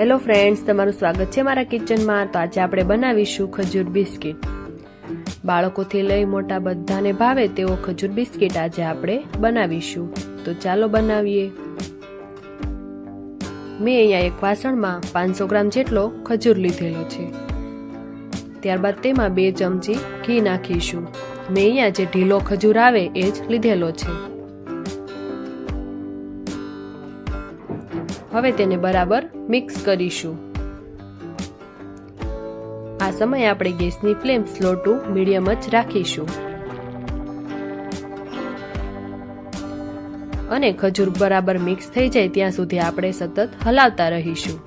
Hello friends તમારું સ્વાગત છે મારા કિચનમાં તો આજે આપણે બનાવીશું ખજૂર બિસ્કિટ. બાળકોથી લઈ મોટા બધાને ભાવે તેવો ખજૂર બિસ્કિટ આજે આપણે બનાવીશું. તો ચાલો બનાવીએ. મેં અહીંયા એક વાસણમાં પાંચસો ગ્રામ જેટલો ખજૂર લીધેલો છે. ત્યારબાદ તેમાં બે ચમચી ઘી નાખીશું. મેં અહીંયા જે ઢીલો ખજૂર આવે એ જ લીધેલો છે. હવે તેને બરાબર મિક્સ કરીશું. આ સમયે આપણે ગેસની ફ્લેમ સ્લો ટુ મીડિયમ જ રાખીશું. અને ખજૂર બરાબર મિક્સ થઈ જાય ત્યાં સુધી આપણે સતત હલાવતા રહીશું.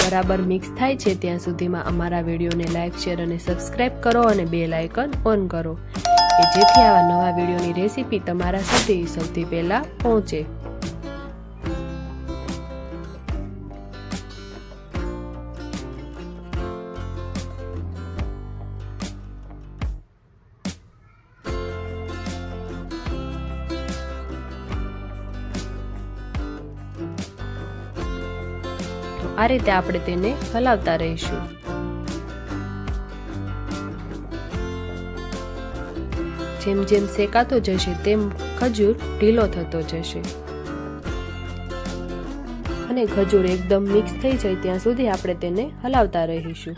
બરાબર મિક્સ થાય છે ત્યાં સુધીમાં અમારા વિડીયોને લાઇક શેર અને સબસ્ક્રાઇબ કરો અને બે લાઇકન ઓન કરો. કે જેથી આવા નવા વિડીયોની રેસીપી તમારા સુધી સૌથી પહેલા પહોંચે. આ રીતે આપણે તેને હલાવતા રહીશું. જેમ જેમ શેકાતો જશે, તેમ ખજૂર ઢીલો થતો જશે. અને ખજૂર એકદમ મિક્સ થઈ જાય, ત્યાં સુધી આપણે તેને હલાવતા રહીશું.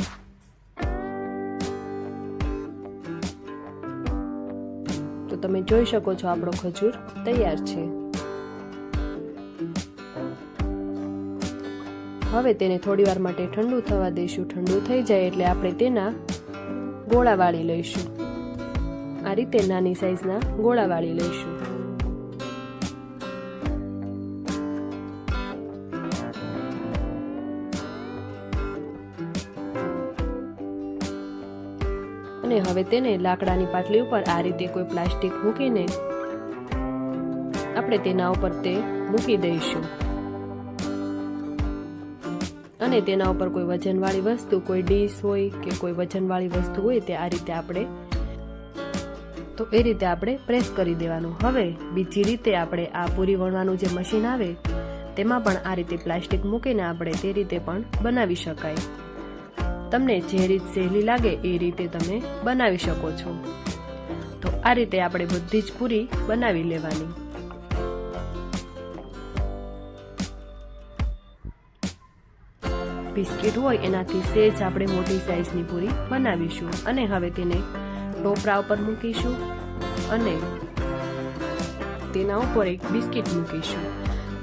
તો તમે જોઈ શકો છો, આપણો ખજૂર તૈયાર છે. હવે તેને થોડી વાર માટે ઠંડુ થવા દઈશું. ઠંડુ થઈ જાય એટલે આપણે તેના ગોળા વાળી લઈશું. આ રીતે નાની સાઈઝના ગોળા વાળી લઈશું. અને હવે તેને લાકડાની પાટલી ઉપર આ રીતે કોઈ પ્લાસ્ટિક મૂકીને આપણે તેના ઉપર તે મૂકી દઈશું. અને તેના ઉપર કોઈ વજનવાળી વસ્તુ, કોઈ ડીશ હોય કે કોઈ વજનવાળી વસ્તુ હોય તે આ રીતે આપણે તો એ રીતે આપણે પ્રેસ કરી દેવાનું. હવે બીજી રીતે આપણે આ પૂરી વણવાનું જે મશીન આવે, તેમાં પણ આ રીતે પ્લાસ્ટિક મૂકીને આપણે તે રીતે પણ બનાવી શકાય. તમને જે રીત સહેલી લાગે એ રીતે તમે બનાવી શકો છો. તો આ રીતે આપણે બધી જ પૂરી બનાવી લેવાની. બિસ્કિટ હોય એનાથી સેજ આપણે મોટી સાઈઝની પૂરી બનાવીશું. અને હવે તેને ટોપરા ઉપર મૂકીશું અને તેના ઉપર એક બિસ્કિટ મૂકીશું.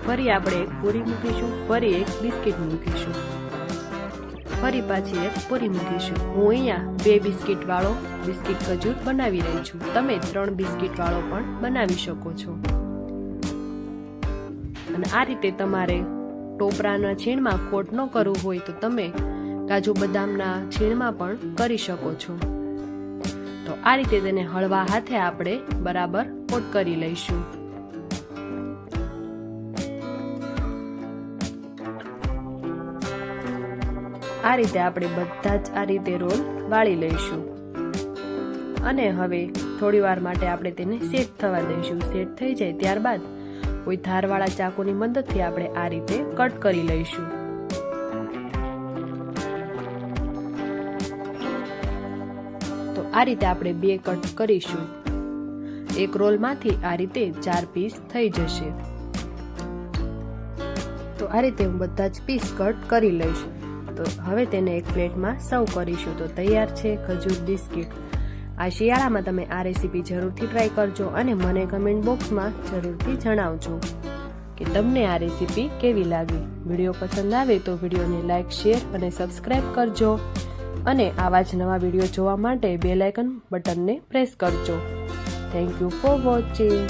ફરી આપણે એક પૂરી મૂકીશું, ફરી એક બિસ્કિટ મૂકીશું. ફરી પાછી એક પૂરી મૂકીશું. હું અહીંયા બે બિસ્કિટ વાળો બિસ્કિટ ખજૂર બનાવી રહી છું. તમે ત્રણ બિસ્કિટ વાળો પણ બનાવી શકો છો. અને આ રીતે તમારે ટોપરાના છીણમાં ખોટ ન કરવું હોય તો તમે કાજુ બદામના છીણમાં પણ કરી શકો છો. તો આ રીતે તેને હળવા હાથે આપણે બરાબર કોટ કરી લઈશું. આ રીતે આપણે બધા જ આ રીતે રોલ વાળી લઈશું. અને હવે થોડી વાર માટે આપણે તેને સેટ થવા દઈશું. સેટ થઈ જાય ત્યારબાદ કોઈ ધારવાળા ચાકુની મદદથી આપણે આ રીતે કટ કરી લઈશું. આ રીતે આપણે બે કટ કરીશું. એક રોલમાંથી આ રીતે ચાર પીસ થઈ જશે. તો આ રીતે હું બધા જ પીસ કટ કરી લઈશ. તો હવે તેને એક પ્લેટમાં સર્વ કરીશું. તો તૈયાર છે ખજૂર બિસ્કિટ. આ શિયાળામાં તમે આ રેસીપી જરૂરથી ટ્રાય કરજો અને મને કમેન્ટ બોક્સમાં જરૂરથી જણાવજો કે તમને આ રેસીપી કેવી લાગી. વીડિયો પસંદ આવે તો વિડીયોને લાઇક શેર અને સબસ્ક્રાઈબ કરજો. અને આવા જ નવા વીડિયો જોવા માટે બેલાઇકન બટનને પ્રેસ કરજો. Thank you for watching